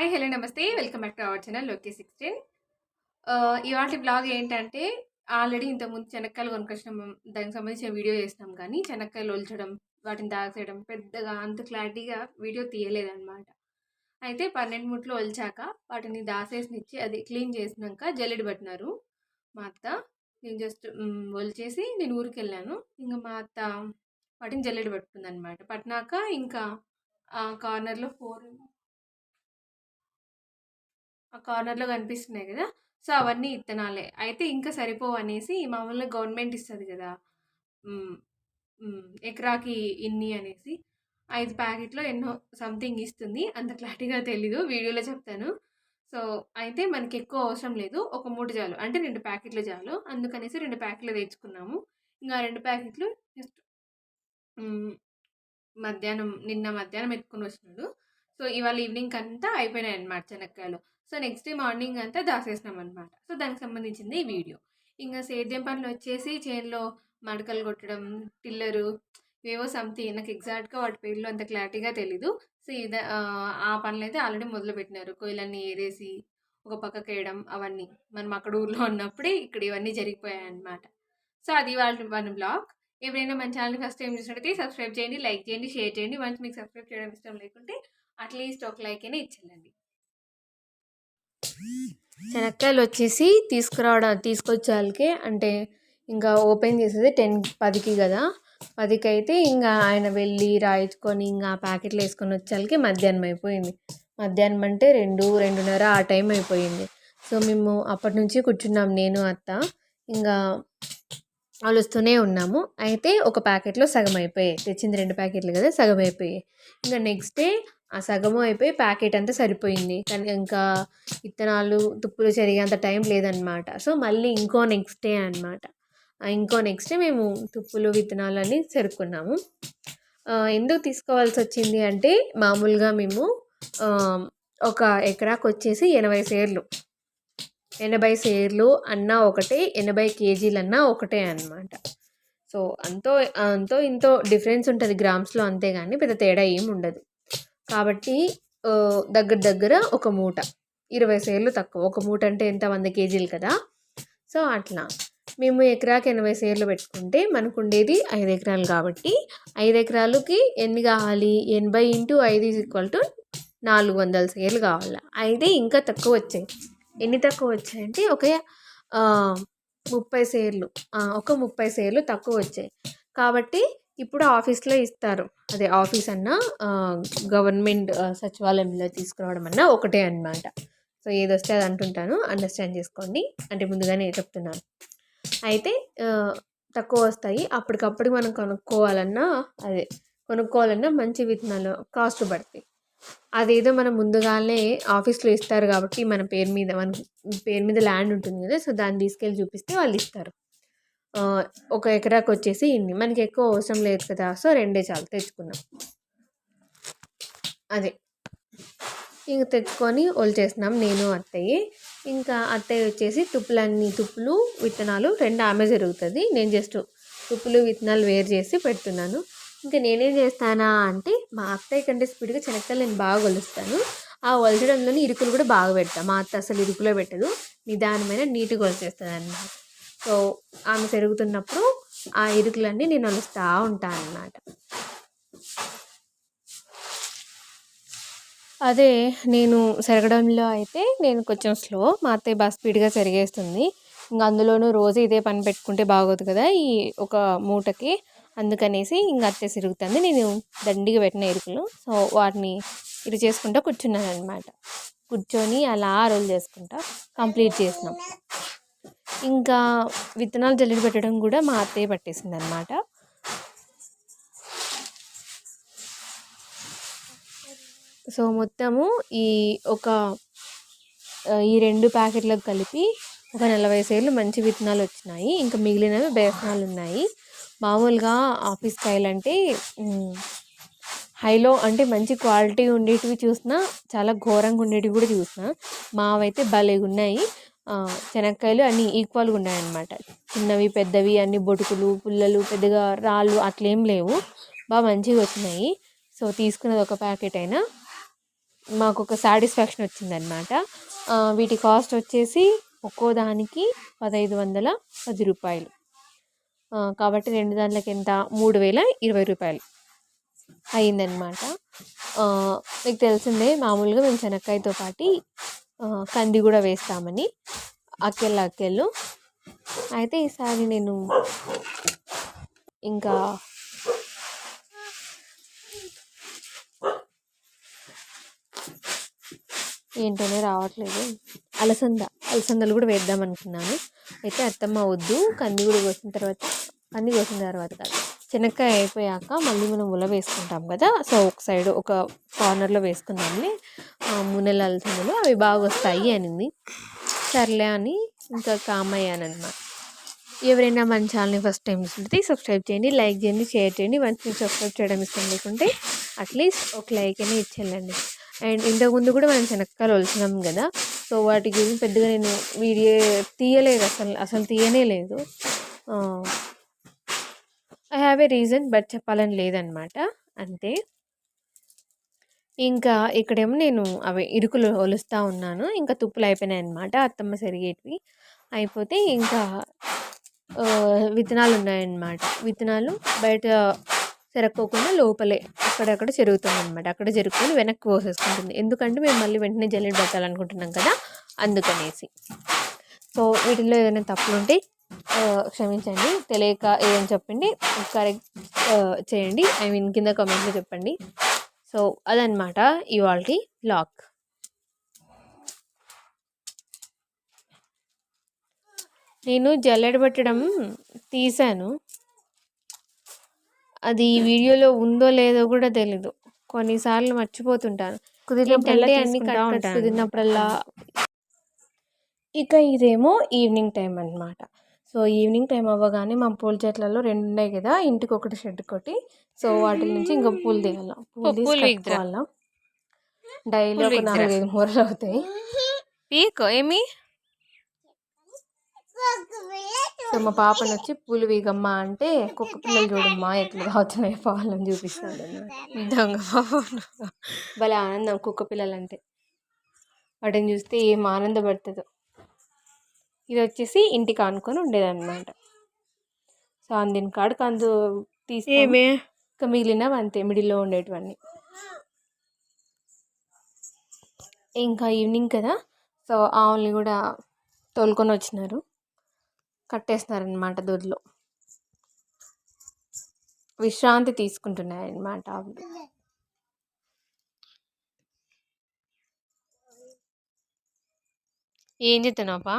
Hi hello నమస్తే welcome back to our channel లోకే sixteen ah, blog ఏంటంటే already ఇంతకుముందు చెనక్కాయలు కొనుక్కొచ్చినాం. దానికి సంబంధించిన వీడియో చేసినాం కానీ చెనక్కాయలు ఒల్చడం వాటిని దాచేయడం పెద్దగా అంత క్లారిటీగా వీడియో తీయలేదనమాట. అయితే 12 ముట్లు ఒలిచాక వాటిని దాసేసినిచ్చి అది క్లీన్ చేసినాక జల్లెడి పట్టినారు మా అత్త. నేను జస్ట్ ఒలిచేసి నేను ఊరికెళ్ళాను. ఇంకా మా అత్త వాటిని జల్లెడి పట్టుకుందనమాట. పట్టినాక ఇంకా ఆ కార్నర్‌లో ఫోర్ ఆ కార్నర్‌లో కనిపిస్తున్నాయి కదా సో, అవన్నీ ఇత్తనాలే. అయితే ఇంకా సరిపోవనేసి మామూలుగా గవర్నమెంట్ ఇస్తుంది కదా ఎకరాకి ఇన్ని అనేసి ఐదు ప్యాకెట్‌లో ఎన్నో సంథింగ్ ఇస్తుంది. అంత క్లారిటీగా తెలీదు. వీడియోలో చెప్తాను. సో, అయితే మనకెక్కువ అవసరం లేదు. ఒక మూట చాలు. అంటే రెండు ప్యాకెట్లు చాలు. అందుకనేసి రెండు ప్యాకెట్లు తెచ్చుకున్నాము. ఇంకా రెండు ప్యాకెట్లు జస్ట్ మధ్యాహ్నం నిన్న మధ్యాహ్నం ఎత్తుకొనొచ్చినాడు. సో, ఇవాళ ఈవినింగ్ అంతా అయిపోయినాయి అయిపోయినాయన్నమాట చెనక్కాయలు. సో, నెక్స్ట్ డే మార్నింగ్ అంతా దాసేసినాం అనమాట సో, దానికి సంబంధించింది ఈ వీడియో. ఇంకా సేద్యం పనులు వచ్చేసి చేనులో మడకలు కొట్టడం, టిల్లరు ఏవో సంథింగ్ నాకు ఎగ్జాక్ట్‌గా వాటి పేర్లు అంత క్లారిటీగా తెలీదు. సో, ఇద ఆ ఆ అయితే ఆల్రెడీ మొదలుపెట్టినారు. కోయిలన్నీ ఏరేసి ఒక పక్కకి వేయడం అవన్నీ. మనం అక్కడ ఊర్లో ఉన్నప్పుడే ఇక్కడ ఇవన్నీ జరిగిపోయాయన్నమాట. సో, అది వాళ్ళ మన బ్లాగ్. ఎవరైనా మన ఛానల్ ఫస్ట్ టైం చూసినట్టయితే సబ్స్క్రైబ్ చేయండి, లైక్ చేయండి, షేర్ చేయండి. మంచి మీకు సబ్స్క్రైబ్ చేయడం ఇష్టం లేకుంటే అట్‌లీస్ట్ ఒక లైక్ అయినా ఇచ్చేయండి. చెనక్కాయలొచ్చేసి తీసుకురావడం తీసుకొచ్చేయాలకే అంటే ఇంకా ఓపెన్ చేసేది టెన్ పదికి కదా పదికి అయితే ఇంకా ఆయన వెళ్ళి రాయించుకొని ఇంకా ఆ ప్యాకెట్లు ఏసుకొని వచ్చేసరికి మధ్యాహ్నం అయిపోయింది. మధ్యాహ్నం అంటే 2, 2:30 ఆ టైం అయిపోయింది. సో, మేము అప్పటినుంచి కూర్చున్నాం నేను, అత్త. ఇంకా అలుస్తూనే ఉన్నాము. అయితే ఒక ప్యాకెట్‌లో సగం అయిపోయాయి. తెచ్చింది రెండు ప్యాకెట్లు కదా సగం అయిపోయాయి. ఇంకా నెక్స్ట్ డే ఆ సగము అయిపోయి ప్యాకెట్ అంతా సరిపోయింది. కానీ ఇంకా ఇత్తనాలు, తుప్పులు చెరిగేంత టైం లేదనమాట. సో, మళ్ళీ ఇంకో నెక్స్ట్ డే అనమాట. ఇంకో నెక్స్ట్ డే మేము తుప్పులు, విత్తనాలు అని ఆహ్, ఎందుకు తీసుకోవాల్సొచ్చింది అంటే మామూలుగా మేము ఒక ఎకరాకు వచ్చేసి ఎనభై సేర్లు. 80 సేర్లు అన్నా ఒకటే, 80 కేజీలన్నా ఒకటే అనమాట. సో, అంతో అంతో ఇంతో డిఫరెన్స్ ఉంటుంది గ్రామ్స్‌లో అంతే కానీ పెద్ద తేడా ఏమి ఉండదు. కాబట్టి దగ్గర దగ్గర ఒక మూట. 20 సేర్లు తక్కువ. ఒక మూట అంటే ఎంత వంద కేజీలు కదా! సో, అట్లా. మేము ఎకరాకి 80 సేర్లు పెట్టుకుంటే మనకు ఉండేది ఐదు ఎకరాలు కాబట్టి ఐదు ఎకరాలకి ఎన్ని కావాలి? 80 ఇంటూ ఐదు ఈజ్ ఈక్వల్ టు 400 సేర్లు కావాలి అయితే ఇంకా తక్కువ వచ్చాయి ఎన్ని తక్కువ వచ్చాయంటే ఒక ముప్పై సేర్లు. ఒక 30 సేర్లు తక్కువొచ్చాయి. కాబట్టి ఇప్పుడు ఆఫీస్‌లో ఇస్తారు. అదే ఆఫీస్ అన్నా గవర్నమెంట్ సచివాలయంలో తీసుకురావడం అన్నా ఒకటే అనమాట. సో, ఏదొస్తే అది అంటుంటాను. అండర్‌స్టాండ్ చేసుకోండి. అంటే ముందుగానే చెప్తున్నాను. అయితే తక్కువ వస్తాయి అప్పటికప్పుడు మనం కొనుక్కోవాలన్నా అదే కొనుక్కోవాలన్నా మంచి విత్తనాలు కాస్ట్ పడతాయి. అదేదో మనం ముందుగానే ఆఫీస్‌లో ఇస్తారు కాబట్టి మన పేరు మీద మన పేరు మీద ల్యాండ్ ఉంటుంది కదా సో, దాన్ని తీసుకెళ్ళి చూపిస్తే వాళ్ళు ఇస్తారు ఒక ఎకరాకొచ్చేసి ఇన్ని. మనకెక్కువ అవసరం లేదు కదా! సో, రెండే చాలు తెచ్చుకున్నాం. అదే. ఇంక తెచ్చుకొని ఒలిచేసినాం నేను, అత్తయ్యే. ఇంకా అత్తయ్య వచ్చేసి తుప్పులన్నీ తుప్పులు, విత్తనాలు రెండు ఆమె జరుగుతుంది నేను జస్ట్ తుప్పులు, విత్తనాలు వేరు చేసి పెడుతున్నాను. ఇంకా నేనేం చేస్తానా అంటే మా అత్తయ్య కంటే స్పీడ్‌గా చెనక్కాయలు నేను బాగా కొలుస్తాను ఆ వలచడంలోని ఇరుకులు కూడా బాగా పెడతాను మా అత్త అసలు ఇరుకులో పెట్టదు. నిదానమైన నీట్‌గా అన్నమాట సో, ఆమె పెరుగుతున్నప్పుడు ఆ ఇరుకులన్నీ నేను అలుస్తూ ఉంటాను అన్నమాట అదే నేను సెరగడంలో అయితే నేను కొంచెం స్లో. మా అత్తయ్య బస్ స్పీడ్‌గా సరిగేస్తుంది ఇంక అందులోనూ రోజు ఇదే పని పెట్టుకుంటే బాగోదు కదా! ఈ ఒక మూటకి. అందుకనేసి ఇంకా అత్తే సిరుగుతుంది నేను దండిగా పెట్టిన ఇరుకులు. సో, వాటిని ఇది చేసుకుంటా కూర్చున్నాననమాట. కూర్చొని అలా రోల్ చేసుకుంటా కంప్లీట్ చేసినాం. ఇంకా విత్తనాలు జల్లి పెట్టడం కూడా మా అత్తయ్య పట్టేసింది అనమాట సో, మొత్తము ఈ ఒక ఈ రెండు ప్యాకెట్లకు కలిపి ఒక 40 సేర్లు మంచి విత్తనాలు వచ్చినాయి ఇంకా మిగిలినవి బేసనాలున్నాయి. మామూలుగా ఆఫీస్ కాయలంటే అంటే హైలో అంటే మంచి క్వాలిటీ ఉండేటివి చూసినా, చాలా ఘోరంగా ఉండేటివి కూడా చూసిన మావైతే భలేగున్నాయి. ఉన్నాయి శనక్కాయలు అన్నీ ఈక్వల్‌గా ఉన్నాయన్నమాట. చిన్నవి, పెద్దవి అన్ని బొటుకులు, పుల్లలు, పెద్దగా రాళ్ళు అట్లేం లేవు. బాగా మంచిగా వచ్చినాయి. సో, తీసుకున్నది ఒక ప్యాకెట్ అయినా మాకు ఒక సాటిస్ఫాక్షన్ వచ్చిందనమాట వీటి కాస్ట్ వచ్చేసి ఒక్కో దానికి పదహైదు వందల పది రూపాయలు. కాబట్టి రెండు దాంట్లకి ఎంత? మూడు వేల ఇరవై రూపాయలు అయిందనమాట మీకు తెలిసిందే మామూలుగా మేము శనక్కాయతో పాటి కంది కూడా వేస్తామని. అక్కెళ్ళు అక్కెళ్ళు అయితే ఈసారి నేను ఇంకా ఏంటోనే రావట్లేదు. అలసంద అలసందలు కూడా వేద్దాం అనుకున్నాను. అయితే అత్తమ్మ వద్దు కంది కూడా కోసిన తర్వాత కంది కోసిన తర్వాత కాదు. శనక్కాయ అయిపోయాక మళ్ళీ మనం ఉల వేసుకుంటాం కదా సో ఒక సైడ్ ఒక కార్నర్లో వేసుకున్నామని మునెల అలసందలు అవి బాగా వస్తాయి అనింది. సర్లే అని ఇంకా కామ్ అయ్యానమాట ఎవరైనా మన ఛానల్ని ఫస్ట్ టైం చూస్తుంటే సబ్స్క్రైబ్ చేయండి లైక్ చేయండి షేర్ చేయండి మంచి సబ్స్క్రైబ్ చేయడం ఇష్టం లేకుంటే అట్లీస్ట్ ఒక లైక్ అయినా ఇచ్చేయండి అండ్ ఇంతకుముందు కూడా మనం శనక్కాయలు వలిసినాం కదా సో వాటి గురించి పెద్దగా నేను వీడియో తీయలేదు అసలు అసలు తీయనే లేదు. I have a reason but చెప్పాలని లేదనమాట. అంతే. ఇంకా ఇక్కడేమో నేను అవి ఇరుకులు ఒలుస్తూ ఉన్నాను. ఇంకా తుప్పులు అయిపోయినాయి అనమాట అత్తమ్మ సరిగేటివి. అయిపోతే ఇంకా విత్తనాలు ఉన్నాయన్నమాట విత్తనాలు బయట చెరక్కోకుండా లోపలే అక్కడక్కడ జరుగుతుంది అనమాట అక్కడ జరుపుకొని వెనక్కి పోసేసుకుంటుంది. ఎందుకంటే మేము మళ్ళీ వెంటనే జల్లెడ పెట్టాలనుకుంటున్నాం కదా అందుకనేసి. సో వీటిలో ఏదైనా తప్పులు ఉంటే క్షమించండి. తెలియక ఏదైనా చెప్పండి. కరెక్ట్ చేయండి. ఐ మీన్ కింద కామెంట్లో చెప్పండి. సో అదనమాట ఇవాళ లాక్ నేను జల్లెడ పెట్టడం తీశాను అది వీడియోలో ఉందో లేదో కూడా తెలీదు. కొన్నిసార్లు మర్చిపోతుంటాను. కుదిరినప్పుడల్లా అన్ని. కుదిరినప్పుడల్లా ఇక ఇదేమో ఈవినింగ్ టైం అన్నమాట. సో ఈవినింగ్ టైం అవ్వగానే మా పూల చెట్లలో రెండు ఉన్నాయి కదా ఇంటికి ఒకటి షెడ్ ఒకటి సో వాటి నుంచి ఇంకా పూలు దిగాల. పూలు తీసి. కట్టుకోవాలా. డైలీ ఒక. నాలుగైదు మూరలు అవుతాయి. పీక్ ఏమి? సో మా పాపని వచ్చి పూలు వీగమ్మ అంటే కుక్క పిల్లలు చూడమ్మా ఎట్లా తాగుతున్నాయి పాలని చూపిస్తాడు అన్నమాట. దొంగ భలే ఆనందం కుక్క పిల్లలు అంటే వాటిని చూస్తే ఏం ఆనందపడుతుందో. ఇది వచ్చేసి ఇంటికి ఆనుకొని ఉండేదన్నమాట. సో అందిన కాడికి అందు తీసి ఇంకా మిగిలినవి అంతే మిడిల్లో ఉండేటివన్నీ. ఇంకా ఈవినింగ్ కదా సో ఆవుల్ని కూడా తోలుకొని వచ్చినారు. కట్టేస్తున్నారనమాట దొడ్లో. విశ్రాంతి తీసుకుంటున్నారనమాట ఆవులు. ఏం చేస్తున్నావా